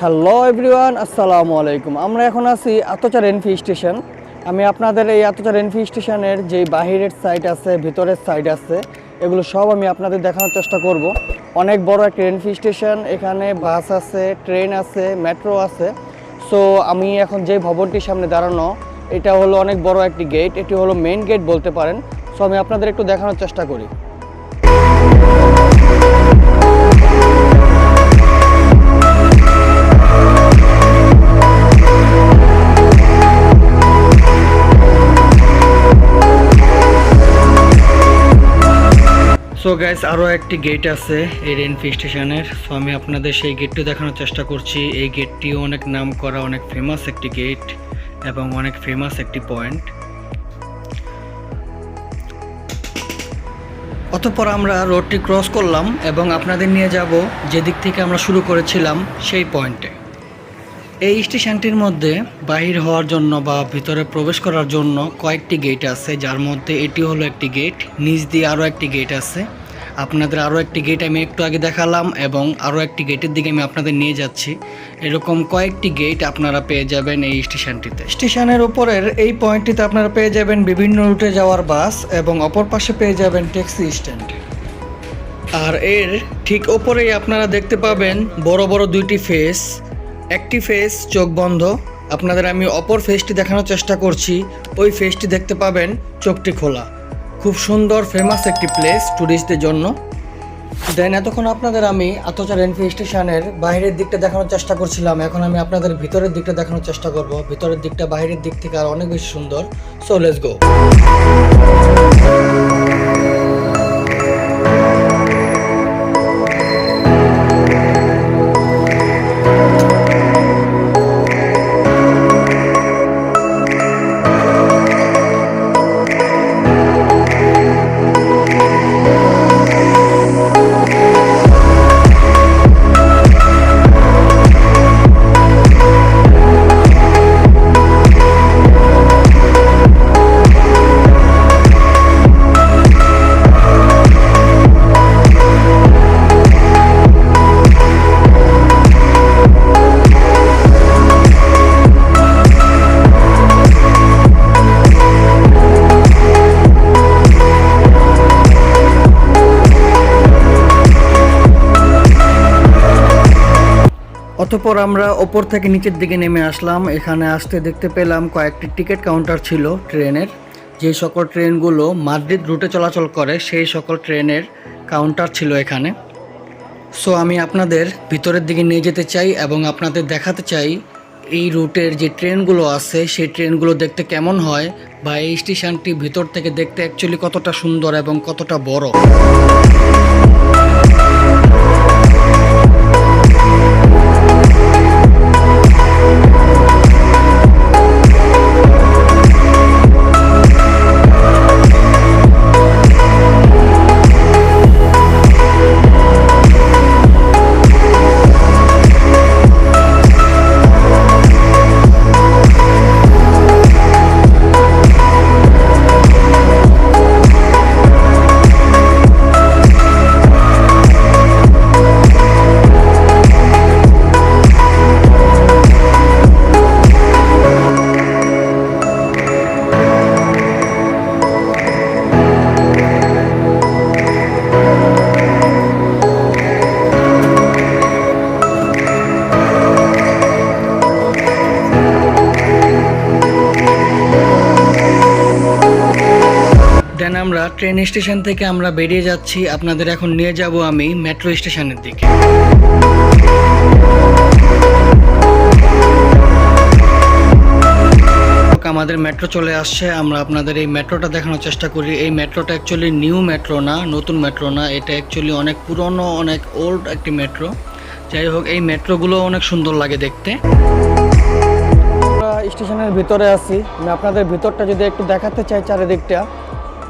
Hello everyone আসসালামু আলাইকুম। আমরা এখন আছি আতচা রেনফি স্টেশন। আমি আপনাদের এই আতচা রেনফি স্টেশনের যে বাহিরের সাইড আছে, ভিতরের সাইড আছে, এগুলো সব আমি আপনাদের দেখানোর চেষ্টা করব। অনেক বড় একটা রেনফি স্টেশন, এখানে বাস আছে, ট্রেন আছে মেট্রো আছে। সো আমি এখন যে ভবনটির সামনে দাঁড়ানো, এটা হলো অনেক বড় একটি গেট এটি হলো মেইন গেট বলতে পারেন। সো আমি আপনাদের একটু দেখানোর চেষ্টা করি। সো গাইস আরও একটি গেট আছে এই রেনফি স্টেশনের সো আমি আপনাদের সেই গেটটি দেখানোর চেষ্টা করছি। এই গেটটিও অনেক নাম করা অনেক ফেমাস একটি গেট এবং অনেক ফেমাস একটি পয়েন্ট অতঃপর আমরা রোডটি ক্রস করলাম এবং আপনাদের নিয়ে যাব যেদিক থেকে আমরা শুরু করেছিলাম সেই পয়েন্টে এই স্টেশনটির মধ্যে বাহির হওয়ার জন্য বা ভিতরে প্রবেশ করার জন্য কয়েকটি গেট আছে, যার মধ্যে এটি হলো একটি গেট নিচ দিয়ে আরও একটি গেট আছে। আপনাদের আরও একটি গেট আমি একটু আগে দেখালাম এবং আরও একটি গেটের দিকে আমি আপনাদের নিয়ে যাচ্ছি। এরকম কয়েকটি গেট আপনারা পেয়ে যাবেন এই স্টেশনটিতে। স্টেশনের উপরের এই পয়েন্টটিতে আপনারা পেয়ে যাবেন বিভিন্ন রুটে যাওয়ার বাস এবং অপর পাশে পেয়ে যাবেন ট্যাক্সি স্ট্যান্ড। আর এর ঠিক ওপরেই আপনারা দেখতে পাবেন বড় বড় দুইটি ফেস একটি ফেস চোখ বন্ধ। আপনাদের আমি অপর ফেসটি দেখানোর চেষ্টা করছি। ওই ফেসটি দেখতে পাবেন চোখটি খোলা। খুব সুন্দর ফেমাস একটি প্লেস ট্যুরিস্টদের জন্য। দেন এতক্ষণ আপনাদের আমি আতচা রেনফি স্টেশনের বাইরের দিকটা দেখানোর চেষ্টা করছিলাম। এখন আমি আপনাদের ভিতরের দিকটা দেখানোর চেষ্টা করব। ভিতরের দিকটা বাইরের দিক থেকে আর অনেক বেশি সুন্দর। সো লেটস গো অতপর আমরা ওপর থেকে নিচের দিকে নেমে আসলাম। এখানে আসতে দেখতে পেলাম কয়েকটি টিকিট কাউন্টার ছিল ট্রেনের। যে সকল ট্রেনগুলো মাদ্রিদ রুটে চলাচল করে, সেই সকল ট্রেনের কাউন্টার ছিল এখানে। সো আমি আপনাদের ভিতরের দিকে নিয়ে যেতে চাই এবং আপনাদের দেখাতে চাই এই রুটের যে ট্রেনগুলো আছে, সেই ট্রেনগুলো দেখতে কেমন হয় বা এই স্টেশনটি ভিতর থেকে দেখতে অ্যাকচুয়ালি কতটা সুন্দর এবং কতটা বড়। ট্রেন স্টেশন থেকে আমরা বেরিয়ে যাচ্ছি। আপনাদের এখন নিয়ে যাব আমি মেট্রো স্টেশনের দিকে। আমাদের মেট্রো চলে আসছে। আমরা আপনাদের এই মেট্রোটা দেখানোর চেষ্টা করি। এই মেট্রোটা অ্যাকচুয়ালি নিউ মেট্রো না, নতুন মেট্রো না। এটা অ্যাকচুয়ালি অনেক পুরনো, অনেক ওল্ড একটি মেট্রো। যাই হোক, এই মেট্রোগুলো অনেক সুন্দর লাগে দেখতে। আমরা স্টেশনের ভিতরে আছি। আমি আপনাদের ভিতরটা যদি একটু দেখাতে চাই চারিদিকটা।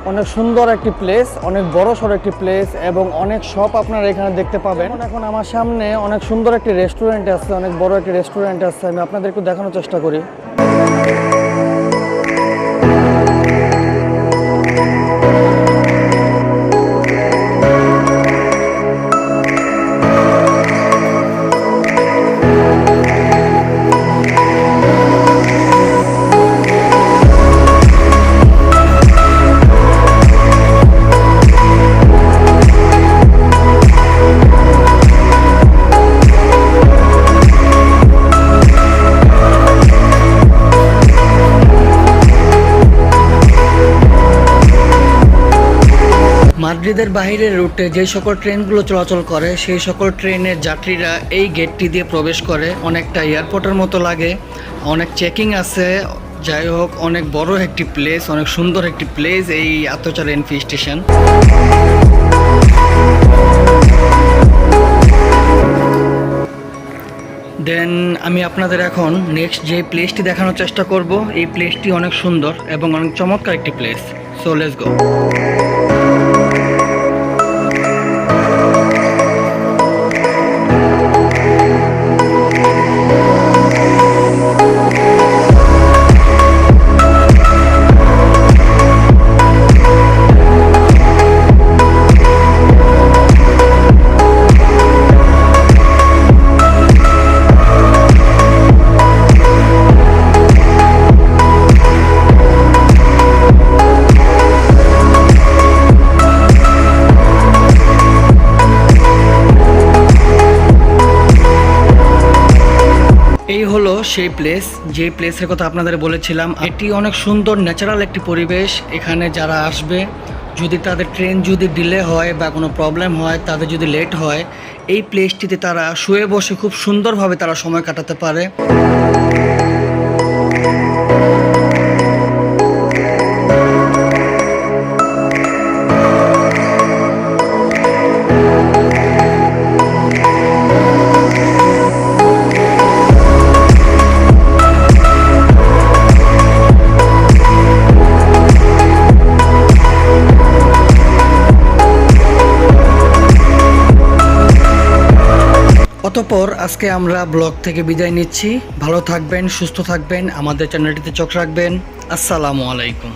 অনেক সুন্দর একটি প্লেস অনেক বড় সড়ো একটি প্লেস এবং অনেক শপ আপনারা এখানে দেখতে পাবেন। এখন- আমার সামনে অনেক সুন্দর একটি রেস্টুরেন্ট আছে, অনেক বড় একটি রেস্টুরেন্ট আছে, আমি আপনাদেরকে দেখানোর চেষ্টা করি। যাত্রীদের বাহিরের রুটে যে সকল ট্রেনগুলো চলাচল করে, সেই সকল ট্রেনের যাত্রীরা এই গেটটি দিয়ে প্রবেশ করে। অনেকটা এয়ারপোর্টের মতো লাগে, অনেক চেকিং আছে। যাই হোক, অনেক বড় একটি প্লেস অনেক সুন্দর একটি প্লেস এই আত্মচার এনফি স্টেশন দেন আমি আপনাদের এখন নেক্সট যে প্লেসটি দেখানোর চেষ্টা করব, এই প্লেসটি অনেক সুন্দর এবং অনেক চমৎকার একটি প্লেস সো লেটস গো সেই প্লেস যে প্লেসের কথা আপনাদের বলেছিলাম, এটি অনেক সুন্দর ন্যাচারাল একটি পরিবেশ। এখানে যারা আসবে, যদি তাদের ট্রেন যদি ডিলে হয় বা কোনো প্রবলেম হয়, তাদের যদি লেট হয়, এই প্লেসটিতে তারা শুয়ে বসে খুব সুন্দরভাবে তারা সময় কাটাতে পারে। অতপর আজকে আমরা ব্লগ থেকে বিদায় নিচ্ছি। ভালো থাকবেন, সুস্থ থাকবেন, আমাদের চ্যানেলটিতে চোখ রাখবেন। আসসালামু আলাইকুম।